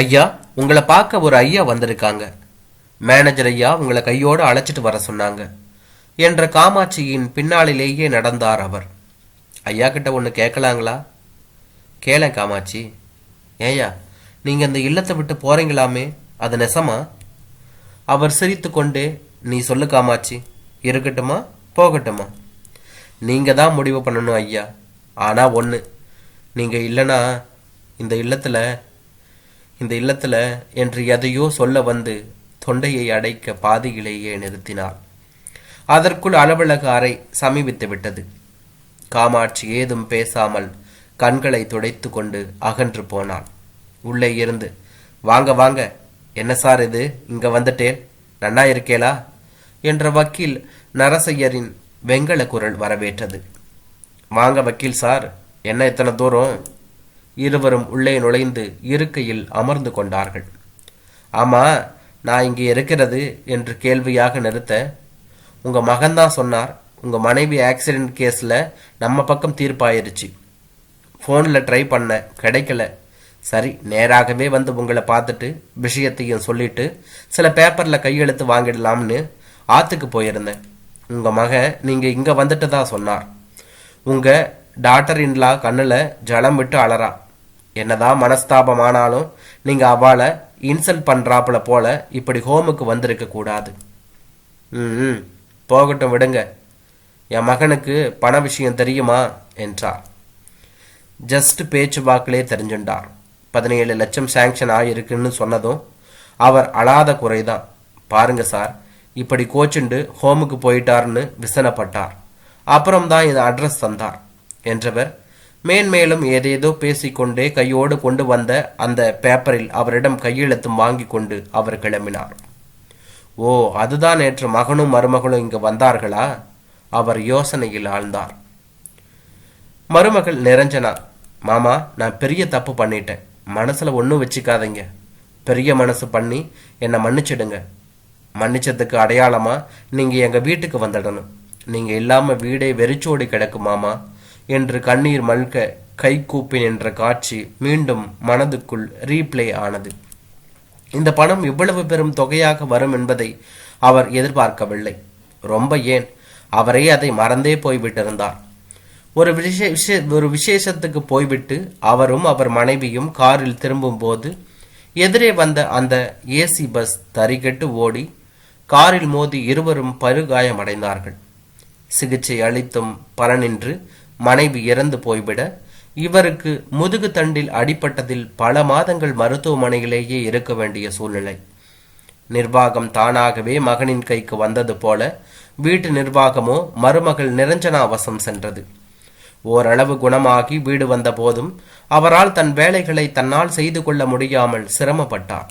ஐயா உங்களை பார்க்க ஒரு ஐயா வந்திருக்காங்க. மேனேஜர் ஐயா உங்களை கையோடு அழைச்சிட்டு வர சொன்னாங்க. என்ற காமாட்சியின் பின்னாளிலேயே நடந்தார் அவர். ஐயா கிட்ட ஒன்று கேட்கலாங்களா? கேள காமாட்சி. ஏய்யா நீங்கள் இந்த இல்லத்தை விட்டு போறீங்களாமே? அது நெசமா? அவர் சிரித்துக்கொண்டே நீ சொல்லு காமாட்சி. இருக்கட்டுமா? போகட்டுமா? நீங்கள் தான் முடிவு பண்ணணும் ஐயா. ஆனால் ஒன்று நீங்கள் இல்லைன்னா இந்த இல்லத்தில் இந்த இல்லத்தில் என்று எதையோ சொல்ல வந்து தொண்டையை அடைக்க பாதியிலேயே நிறுத்தினாள். அதற்குள் அலுவலக அறை சமீபித்து விட்டது. காமாட்சி ஏதும் பேசாமல் கண்களை துடைத்து கொண்டு அகன்று போனாள். உள்ளே இருந்து வாங்க வாங்க. என்ன சார் இது? இங்க வந்துட்டேன். நன்னா இருக்கேளா? என்ற வக்கீல் நரசையரின் வெங்கல குரல் வரவேற்றது. வாங்க வக்கீல் சார். என்ன இத்தனை தூரம்? இருவரும் உள்ளே நுழைந்து இருக்கையில் அமர்ந்து கொண்டார்கள். ஆமா நான் இங்கே இருக்கிறது என்று கேள்வியாக நிறுத்த உங்க மகன்தான் சொன்னார் உங்க மனைவி ஆக்சிடென்ட் கேஸில் நம்ம பக்கம் தீர்ப்பாயிருச்சு. ஃபோனில் ட்ரை பண்ண கிடைக்கல. சரி நேராகவே வந்து உங்களை பார்த்துட்டு விஷயத்தையும் சொல்லிட்டு சில பேப்பரில் கையெழுத்து வாங்கிடலாம்னு ஆற்றுக்கு போயிருந்தேன். உங்கள் மகன் நீங்கள் இங்கே வந்துட்டு தான் சொன்னார். உங்கள் டாக்டர் இன்லா கண்ணில் ஜலம் விட்டு அலறா. என்னதான் மனஸ்தாபமானாலும் நீங்கள் அவளை இன்சல்ட் பண்ணுறாப்புல போல இப்படி ஹோமுக்கு வந்திருக்க கூடாது. ம் போகட்டும் விடுங்க. என் மகனுக்கு பண விஷயம் தெரியுமா? என்றார். ஜஸ்ட் பேச்சு வாக்கிலே தெரிஞ்சுட்டார் பதினேழு லட்சம் சேங்ஷன் ஆகிருக்குன்னு சொன்னதும் அவர் அழாத குறைதான். பாருங்க சார் இப்படி கோச்சுண்டு ஹோமுக்கு போயிட்டார்னு விசனப்பட்டார். அப்புறம் தான் இந்த அட்ரஸ் தந்தார் என்றவர் மேன்மேலும் ஏதேதோ பேசிக்கொண்டே கையோடு கொண்டு வந்த அந்த பேப்பரில் அவரிடம் கையெழுத்தும் வாங்கி கொண்டு அவர் கிளம்பினார். ஓ அதுதான் நேற்று மகனும் மருமகளும் இங்கு வந்தார்களா? அவர் யோசனையில் ஆழ்ந்தார். மருமகள் நிரஞ்சனா மாமா நான் பெரிய தப்பு பண்ணிட்டேன். மனசுல ஒன்றும் வச்சுக்காதீங்க. பெரிய மனசு பண்ணி என்னை மன்னிச்சிடுங்க. மன்னிச்சதுக்கு அடையாளமா நீங்க எங்க வீட்டுக்கு வந்துடணும். நீங்க இல்லாம வீடே வெறிச்சோடி கிடக்குமாமா என்று கண்ணீர் மல்க கைகூப்பின் என்ற காட்சி மீண்டும் மனதுக்குள் ரீப்ளே ஆனது. இந்த பணம் இவ்வளவு பெரும் தொகையாக வரும் என்பதை அவர் எதிர்பார்க்கவில்லை. ரொம்ப ஏன்? அவரே அதை மறந்தே போய்விட்டிருந்தார். ஒரு விசே விஷே ஒரு விசேஷத்துக்கு போய்விட்டு அவரும் அவர் மனைவியும் காரில் திரும்பும்போது எதிரே வந்த அந்த ஏசி பஸ் தறிகெட்டு ஓடி காரில் மோதி இருவரும் பருகாயமடைந்தார்கள் சிகிச்சை அளித்தும் பலனின்று மனைவி இறந்து போய்விட இவருக்கு முதுகு தண்டில் அடிப்பட்டதில் பல மாதங்கள் மருத்துவமனையிலேயே இருக்க வேண்டிய சூழ்நிலை. நிர்வாகம் தானாகவே மகனின் கைக்கு வந்தது போல வீட்டு நிர்வாகமோ மருமகள் நிரஞ்சனா வசம் சென்றது. ஓரளவு குணமாகி வீடு வந்த போதும் அவரால் தன் வேலைகளை தன்னால் செய்து கொள்ள முடியாமல் சிரமப்பட்டார்.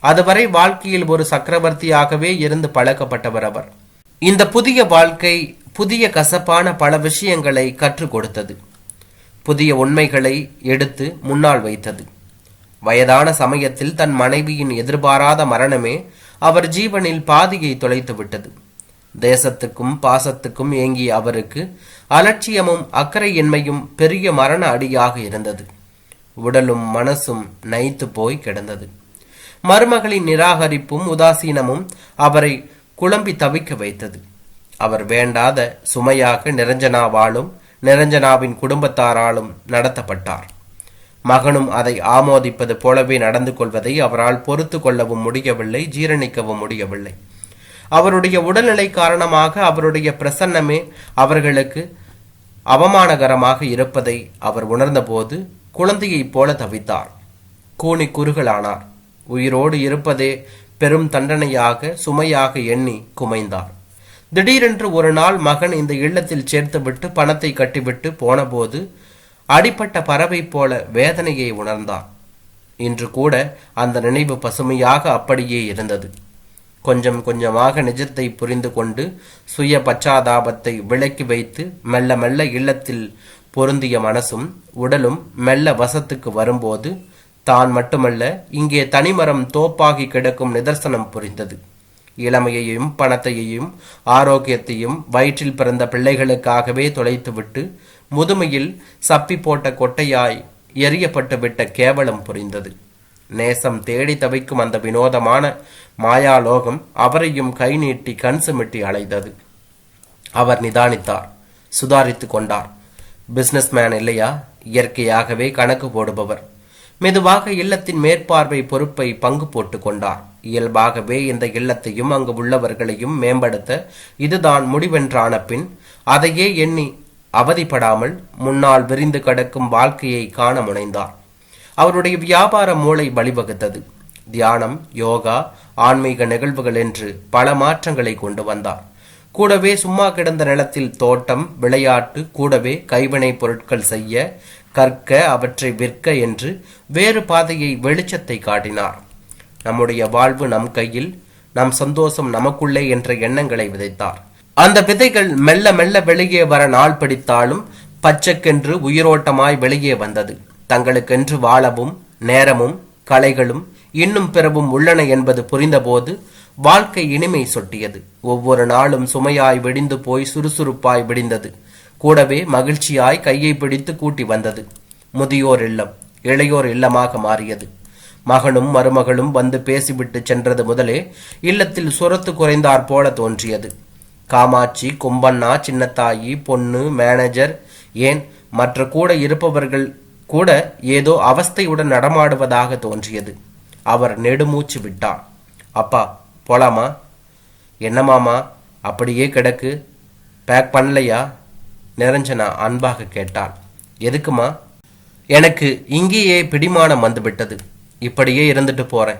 அதுவரை வாழ்க்கையில் ஒரு சக்கரவர்த்தியாகவே இருந்து பழக்கப்பட்டவர் அவர். இந்த புதிய வாழ்க்கை புதிய கசப்பான பல விஷயங்களை கற்றுக் கொடுத்தது. புதிய உண்மைகளை எடுத்து முன்னால் வைத்தது. வயதான சமயத்தில் தன் மனைவியின் எதிர்பாராத மரணமே அவர் ஜீவனில் பாதியை தொலைத்து விட்டது. தேசத்துக்கும் பாசத்துக்கும் ஏங்கிய அவருக்கு அலட்சியமும் அக்கறையின்மையும் பெரிய மரண அடியாக இருந்தது. உடலும் மனசும் நைத்து போய் கிடந்தது. மருமகளின் நிராகரிப்பும் உதாசீனமும் அவரை குழம்பி தவிக்க வைத்தது. அவர் வேண்டாத சுமையாக நிரஞ்சனாவாலும் நிரஞ்சனாவின் குடும்பத்தாராலும் நடத்தப்பட்டார். மகனும் அதை ஆமோதிப்பது போலவே நடந்து கொள்வதை அவரால் பொறுத்து கொள்ளவும் முடியவில்லை ஜீரணிக்கவும் முடியவில்லை. அவருடைய உடல்நிலை காரணமாக அவருடைய பிரசன்னமே அவர்களுக்கு அவமானகரமாக இருப்பதை அவர் உணர்ந்தபோது குழந்தையைப் போல தவித்தார். கூனி குறுகலானார். உயிரோடு இருப்பதே பெரும் தண்டனையாக சுமையாக எண்ணி குமைந்தார். திடீரென்று ஒரு நாள் மகன் இந்த இல்லத்தில் சேர்த்துவிட்டு பணத்தை கட்டிவிட்டு போனபோது அடிப்பட்ட பறவை போல வேதனையை உணர்ந்தான். இன்று கூட அந்த நினைவு பசுமையாக அப்படியே இருந்தது. கொஞ்சம் கொஞ்சமாக நிஜத்தை புரிந்து கொண்டு சுய பச்சாதாபத்தை விலக்கி வைத்து மெல்ல மெல்ல இல்லத்தில் பொருந்திய மனசும் உடலும் மெல்ல வசத்துக்கு வரும்போது தான் மட்டுமல்ல இங்கே தனிமரம் தோப்பாகி கிடக்கும் நிதர்சனம் புரிந்தது. இளமையையும் பணத்தையும் ஆரோக்கியத்தையும் வயிற்றில் பிறந்த பிள்ளைகளுக்காகவே தொலைத்துவிட்டு முதுமையில் சப்பி போட்ட கொட்டையாய் எரியப்பட்டு விட்ட கேவலம் புரிந்தது. நேசம் தேடி தவிக்கும் அந்த வினோதமான மாயாலோகம் அவரையும் கை நீட்டி கண் சுமிட்டி அலைந்தது. அவர் நிதானித்தார் சுதாரித்துக் கொண்டார். பிசினஸ்மேன் இல்லையா? இயற்கையாகவே கணக்கு போடுபவர். மெதுவாக இல்லத்தின் மேற்பார்வை பொறுப்பை பங்கு போட்டு கொண்டார். இயல்பாகவே இந்த இல்லத்தையும் அங்கு உள்ளவர்களையும் மேம்படுத்த இதுதான் முடிவென்றான பின் அதையே எண்ணி அவதிப்படாமல் முன்னால் விரிந்து கிடக்கும் வாழ்க்கையை காண முனைந்தார். அவருடைய வியாபார மூளை வழிவகுத்தது. தியானம் யோகா ஆன்மீக நிகழ்வுகள் என்று பல மாற்றங்களை கொண்டு வந்தார். கூடவே சும்மா கிடந்த நிலத்தில் தோட்டம் விளையாட்டு கூடவே கைவினைப் பொருட்கள் செய்ய கற்க அவற்றை விற்க என்று வேறு பாதையை வெளிச்சத்தை காட்டினார். நம்முடைய வாழ்வு நம் கையில் நம் சந்தோஷம் நமக்குள்ளே என்ற எண்ணங்களை விதைத்தார். அந்த விதைகள் மெல்ல மெல்ல வெளியே வர நாள் பிடித்தாலும் பச்சைக்கென்று உயிரோட்டமாய் வெளியே வந்தது. தங்களுக்கென்று வாழவும் நேரமும் கலைகளும் இன்னும் பிறவும் உள்ளன என்பது புரிந்தபோது வாழ்க்கை இனிமை சொட்டியது. ஒவ்வொரு நாளும் சுமையாய் விடிந்து போய் சுறுசுறுப்பாய் விடிந்தது. கூடவே மகிழ்ச்சியாய் கையை பிடித்து கூட்டி வந்தது. முதியோர் இல்லம் இளையோர் இல்லமாக மாறியது. மகனும் மருமகளும் வந்து பேசிவிட்டு சென்றது முதலே இல்லத்தில் சுரத்து குறைந்தாற் போல தோன்றியது. காமாட்சி கும்பண்ணா சின்னத்தாயி பொண்ணு மேனேஜர் ஏன் மற்ற கூட இருப்பவர்கள் கூட ஏதோ அவஸ்தையுடன் நடமாடுவதாக தோன்றியது. அவர் நெடுமூச்சு விட்டார். அப்பா போலாமா? என்னமாமா அப்படியே கிடக்கு? பேக் பண்ணலையா? நிரஞ்சனா அன்பாக கேட்டாள். எதுக்குமா? எனக்கு இங்கேயே பிடிமானம் வந்துவிட்டது. இப்படியே இருந்துட்டு போறேன்.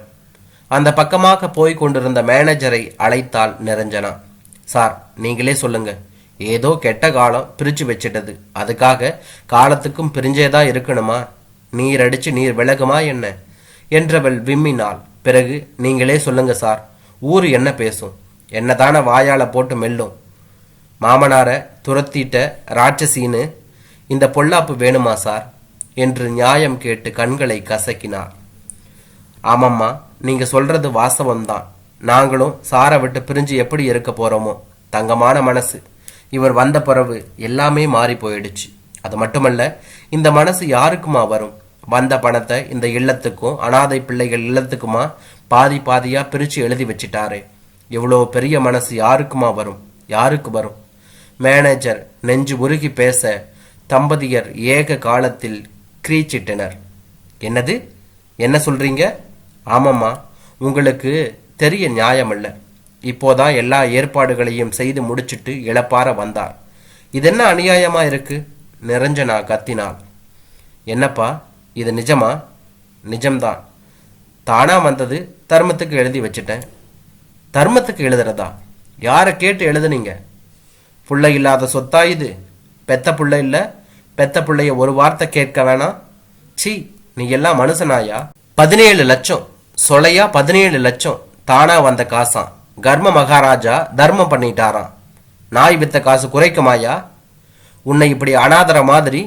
அந்த பக்கமாக போய் கொண்டிருந்த மேனேஜரை அழைத்தாள் நிரஞ்சனா. சார் நீங்களே சொல்லுங்க. ஏதோ கெட்ட காலம் பிரிச்சு வச்சிட்டது. அதுக்காக காலத்துக்கும் பிரிஞ்சேதான் இருக்கணுமா? நீர் அடிச்சு நீர் விலகுமா என்ன? என்றவள் விம்மினாள். பிறகு நீங்களே சொல்லுங்க சார். ஊரு என்ன பேசும்? என்னதான வாயால போட்டு மெல்லும்? மாமனார துரத்திட்ட ராட்சசின்னு இந்த பொல்லாப்பு வேணுமா சார்? என்று நியாயம் கேட்டு கண்களை கசக்கினார் ஆமாம்மா நீங்கள் சொல்கிறது வாஸ்தவம்தான். நாங்களும் சாரை விட்டு பிரிஞ்சு எப்படி இருக்க போகிறோமோ தங்கமான மனசு. இவர் வந்த பிறகு எல்லாமே மாறி போயிடுச்சு. அது மட்டுமல்ல இந்த மனசு யாருக்குமா வரும்? வந்த பணத்தை இந்த இல்லத்துக்கும் அனாதை பிள்ளைகள் இல்லத்துக்குமா பாதி பாதியாக பிரித்து எழுதி வச்சிட்டாரே. இவ்வளோ பெரிய மனசு யாருக்குமா வரும்? யாருக்கு வரும்? மேனேஜர் நெஞ்சு உருகி பேச தம்பதியர் ஏக காலத்தில் கிரீச்சிட்டனர். என்னது? என்ன சொல்றீங்க? ஆமாம்மா உங்களுக்கு தெரிய நியாயமல்ல. இப்போதான் எல்லா ஏற்பாடுகளையும் செய்து முடிச்சிட்டு இழப்பார வந்தார். இதென்ன அநியாயமா இருக்கு? நிரஞ்சனா கத்தினாள். என்னப்பா இது நிஜமா? நிஜம்தான். தானா வந்தது தர்மத்துக்கு எழுதி வச்சிட்டேன். தர்மத்துக்கு எழுதுறதா? யாரை கேட்டு எழுதுனீங்க? புள்ள இல்லாத சொத்தா இது? பெத்த புள்ள இல்லை? பெத்த பிள்ளைய ஒரு வார்த்தை கேட்க வேணாம்? சி நீ எல்லாம் மனுஷனாயா? பதினேழு லட்சம். சொலையா பதினேழு லட்சம் தானா வந்த காசாம். கர்ம மகாராஜா தர்மம் பண்ணிட்டாராம். நாய் வித்த காசு குறைக்குமாயா உன்னை இப்படி அனாதர மாதிரி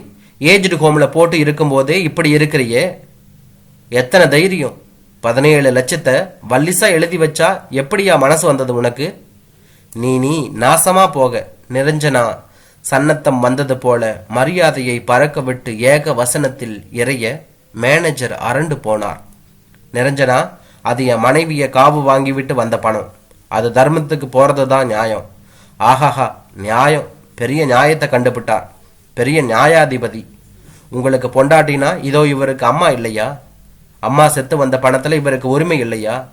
ஏஜ்டு ஹோம்ல போட்டு இருக்கும்போதே இப்படி இருக்கிறியே. எத்தனை தைரியம்? பதினேழு லட்சத்தை வல்லிசா எழுதி வச்சா எப்படியா மனசு வந்தது உனக்கு? நீ நீ நாசமா போக நிரஞ்சனா சன்னத்தம் வந்தது போல மரியாதையை பறக்க விட்டு ஏக வசனத்தில் இறைய மேனேஜர் அரண்டு போனார். நிரஞ்சனா அது என் மனைவியை காவு வாங்கிவிட்டு வந்த பணம். அது தர்மத்துக்கு போறது தான் நியாயம். ஆஹாஹா நியாயம். பெரிய நியாயத்தை கண்டுபிட்டார். பெரிய நியாயாதிபதி. உங்களுக்கு பொண்டாட்டினா இதோ இவருக்கு அம்மா இல்லையா? அம்மா செத்து வந்த பணத்தில் இவருக்கு உரிமை இல்லையா?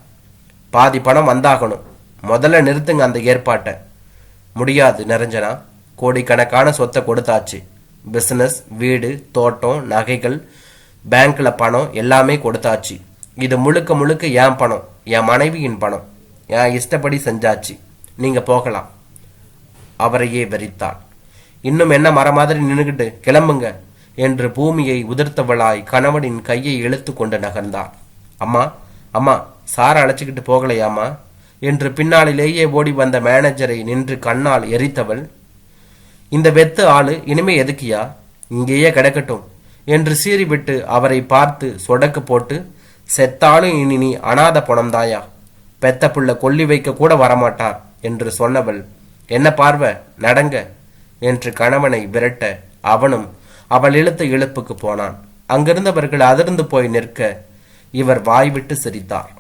பாதி பணம் வந்தாகணும். முதல்ல நிறுத்துங்க அந்த ஏற்பாட்டை. முடியாது நிரஞ்சனா கோடிக்கணக்கான சொத்தை கொடுத்தாச்சு. பிஸ்னஸ் வீடு தோட்டம் நகைகள் பேங்க்ல பணம் எல்லாமே கொடுத்தாச்சு. இது முழுக்க முழுக்க என் பணம் என் மனைவியின் பணம். என் இஷ்டப்படி செஞ்சாச்சு. நீங்க போகலாம். அவரையே வெறித்தாள். இன்னும் என்ன மர மாதிரி நின்றுகிட்டு கிளம்புங்க என்று பூமியை உதிர்த்தவளாய் கணவனின் கையை இழுத்து கொண்டு நகர்ந்தாள். அம்மா அம்மா சார அழைச்சிக்கிட்டு போகலையாம்மா? என்று பின்னாளிலேயே ஓடி வந்த மேனேஜரை நின்று கண்ணால் எரித்தவள் இந்த வெத்து ஆளு இனிமே எதுக்கியா? இங்கேயே கிடக்கட்டும் என்று சீறிவிட்டு அவரை பார்த்து சொடக்கு போட்டு செத்தாலும் இனி நீ அனாத பணம்தாயா பெத்த புள்ள கொல்லி வைக்க கூட வரமாட்டார் என்று சொன்னவள். என்ன பார்வை நடங்க என்று கணவனை விரட்ட அவனும் அவள் இழுத்த இழுப்புக்கு போனான். அங்கிருந்தவர்கள் அதிர்ந்து போய் நிற்க இவர் வாய்விட்டு சிரித்தார்.